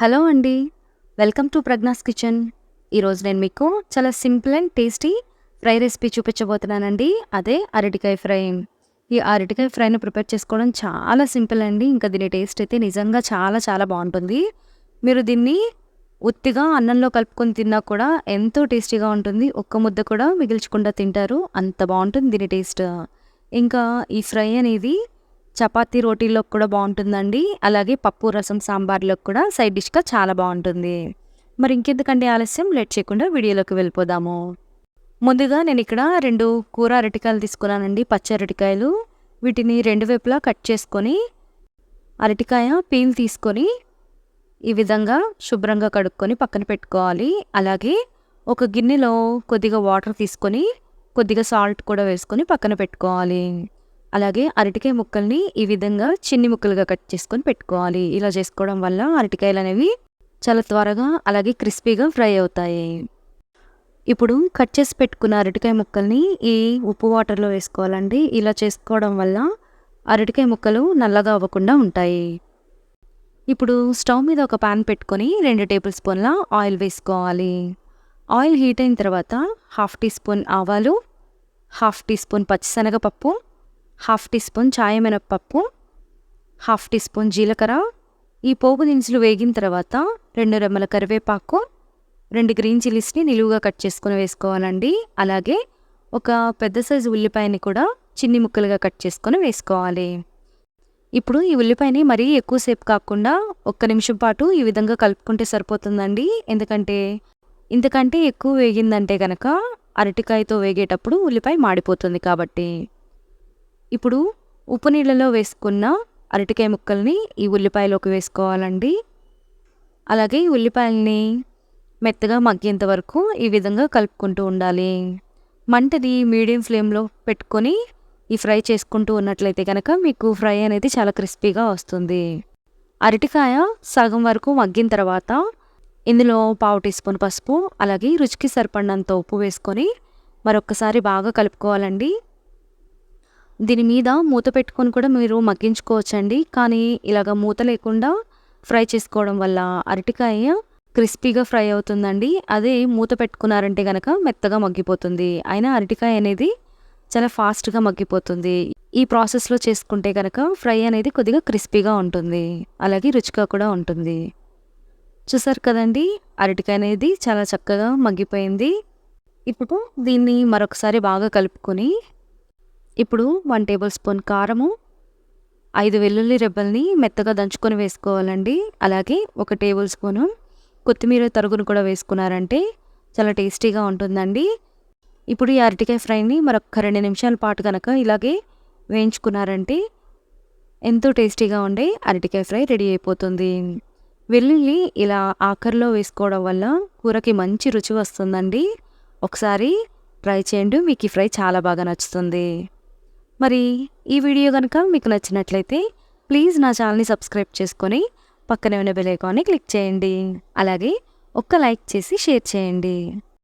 Hello అండి. Welcome to Pragnya's kitchen. ఈరోజు నేను మీకు చాలా simple and tasty fry recipe చూపించబోతున్నానండి. అదే అరటికాయ ఫ్రై. ఈ అరటికాయ ఫ్రైని ప్రిపేర్ చేసుకోవడం చాలా సింపుల్ అండి. ఇంకా దీని టేస్ట్ అయితే నిజంగా చాలా చాలా బాగుంటుంది. మీరు దీన్ని ఉత్తిగా అన్నంలో కలుపుకొని తిన్నా కూడా ఎంతో టేస్టీగా ఉంటుంది. ఒక్క ముద్ద కూడా మిగిల్చకుండా తింటారు. అంత బాగుంటుంది దీని టేస్ట్. ఇంకా ఈ ఫ్రై అనేది చపాతీ రోటీలోకి కూడా బాగుంటుందండి. అలాగే పప్పు రసం సాంబార్లోకి కూడా సైడ్ డిష్గా చాలా బాగుంటుంది. మరి ఇంకెందుకండి ఆలస్యం? లేట్ చేయకుండా వీడియోలోకి వెళ్ళిపోదాము. ముందుగా నేను ఇక్కడ రెండు కూర అరటికాయలు తీసుకున్నానండి పచ్చి అరటికాయలు. వీటిని రెండు వైపులా కట్ చేసుకొని అరటికాయ పీల్ తీసుకొని ఈ విధంగా శుభ్రంగా కడుక్కొని పక్కన పెట్టుకోవాలి. అలాగే ఒక గిన్నెలో కొద్దిగా వాటర్ తీసుకొని కొద్దిగా సాల్ట్ కూడా వేసుకొని పక్కన పెట్టుకోవాలి. అలాగే అరటికాయ ముక్కల్ని ఈ విధంగా చిన్ని ముక్కలుగా కట్ చేసుకొని పెట్టుకోవాలి. ఇలా చేసుకోవడం వల్ల అరటికాయలు అనేవి చాలా త్వరగా అలాగే క్రిస్పీగా ఫ్రై అవుతాయి. ఇప్పుడు కట్ చేసి పెట్టుకున్న అరటికాయ ముక్కల్ని ఈ ఉప్పు వాటర్లో వేసుకోవాలండి. ఇలా చేసుకోవడం వల్ల అరటికాయ ముక్కలు నల్లగా అవ్వకుండా ఉంటాయి. ఇప్పుడు స్టవ్ మీద ఒక పాన్ పెట్టుకొని రెండు టేబుల్ స్పూన్ల ఆయిల్ వేసుకోవాలి. ఆయిల్ హీట్ అయిన తర్వాత హాఫ్ టీ స్పూన్ ఆవాలు హాఫ్ టీ స్పూన్ పచ్చిశనగపప్పు హాఫ్ టీ స్పూన్ చాయ మినప్పప్పు హాఫ్ టీ స్పూన్ జీలకర్ర. ఈ పోపు దినుసులు వేగిన తర్వాత రెండు రెమ్మల కరివేపాకు రెండు గ్రీన్ చిల్లీస్ని నిలువుగా కట్ చేసుకొని వేసుకోవాలండి. అలాగే ఒక పెద్ద సైజు ఉల్లిపాయని కూడా చిన్ని ముక్కలుగా కట్ చేసుకొని వేసుకోవాలి. ఇప్పుడు ఈ ఉల్లిపాయని మరీ ఎక్కువసేపు కాకుండా ఒక్క నిమిషం పాటు ఈ విధంగా కలుపుకుంటే సరిపోతుందండి. ఎందుకంటే ఇంతకంటే ఎక్కువ వేగిందంటే కనుక అరటికాయతో వేగేటప్పుడు ఉల్లిపాయ మాడిపోతుంది కాబట్టి. ఇప్పుడు ఉప్పు నీళ్ళలో వేసుకున్న అరటికాయ ముక్కల్ని ఈ ఉల్లిపాయలోకి వేసుకోవాలండి. అలాగే ఈ ఉల్లిపాయల్ని మెత్తగా మగ్గేంత వరకు ఈ విధంగా కలుపుకుంటూ ఉండాలి. మంటని మీడియం ఫ్లేమ్లో పెట్టుకొని ఈ ఫ్రై చేసుకుంటూ ఉన్నట్లయితే కనుక మీకు ఫ్రై అనేది చాలా క్రిస్పీగా వస్తుంది. అరటికాయ సగం వరకు మగ్గిన తర్వాత ఇందులో పావు టీ స్పూన్ పసుపు అలాగే రుచికి సరిపడినంత ఉప్పు వేసుకొని మరొక్కసారి బాగా కలుపుకోవాలండి. దీని మీద మూత పెట్టుకొని కూడా మీరు మగ్గించుకోవచ్చండి. కానీ ఇలాగ మూత లేకుండా ఫ్రై చేసుకోవడం వల్ల అరటికాయ క్రిస్పీగా ఫ్రై అవుతుందండి. అదే మూత పెట్టుకున్నారంటే కనుక మెత్తగా మగ్గిపోతుంది. అయినా అరటికాయ అనేది చాలా ఫాస్ట్గా మగ్గిపోతుంది. ఈ ప్రాసెస్లో చేసుకుంటే కనుక ఫ్రై అనేది కొద్దిగా క్రిస్పీగా ఉంటుంది. అలాగే రుచిగా కూడా ఉంటుంది. చూసారు కదండి? అరటికాయ అనేది చాలా చక్కగా మగ్గిపోయింది. ఇప్పుడు దీన్ని మరొకసారి బాగా కలుపుకొని ఇప్పుడు వన్ టేబుల్ స్పూన్ కారము ఐదు వెల్లుల్లి రెబ్బల్ని మెత్తగా దంచుకొని వేసుకోవాలండి. అలాగే ఒక టేబుల్ స్పూను కొత్తిమీర తరుగును కూడా వేసుకున్నారంటే చాలా టేస్టీగా ఉంటుందండి. ఇప్పుడు ఈ అరటికాయ ఫ్రైని మరొక రెండు నిమిషాల పాటు కనుక ఇలాగే వేయించుకున్నారంటే ఎంతో టేస్టీగా ఉండే అరటికాయ ఫ్రై రెడీ అయిపోతుంది. వెల్లుల్లి ఇలా ఆఖరిలో వేసుకోవడం వల్ల కూరకి మంచి రుచి వస్తుందండి. ఒకసారి ట్రై చేయండి మీకు ఈ ఫ్రై చాలా బాగా నచ్చుతుంది. మరి ఈ వీడియో కనుక మీకు నచ్చినట్లయితే ప్లీజ్ నా ఛానల్ని సబ్స్క్రైబ్ చేసుకొని పక్కనే ఉన్న బెల్ ఐకాన్ని క్లిక్ చేయండి. అలాగే ఒక్క లైక్ చేసి షేర్ చేయండి.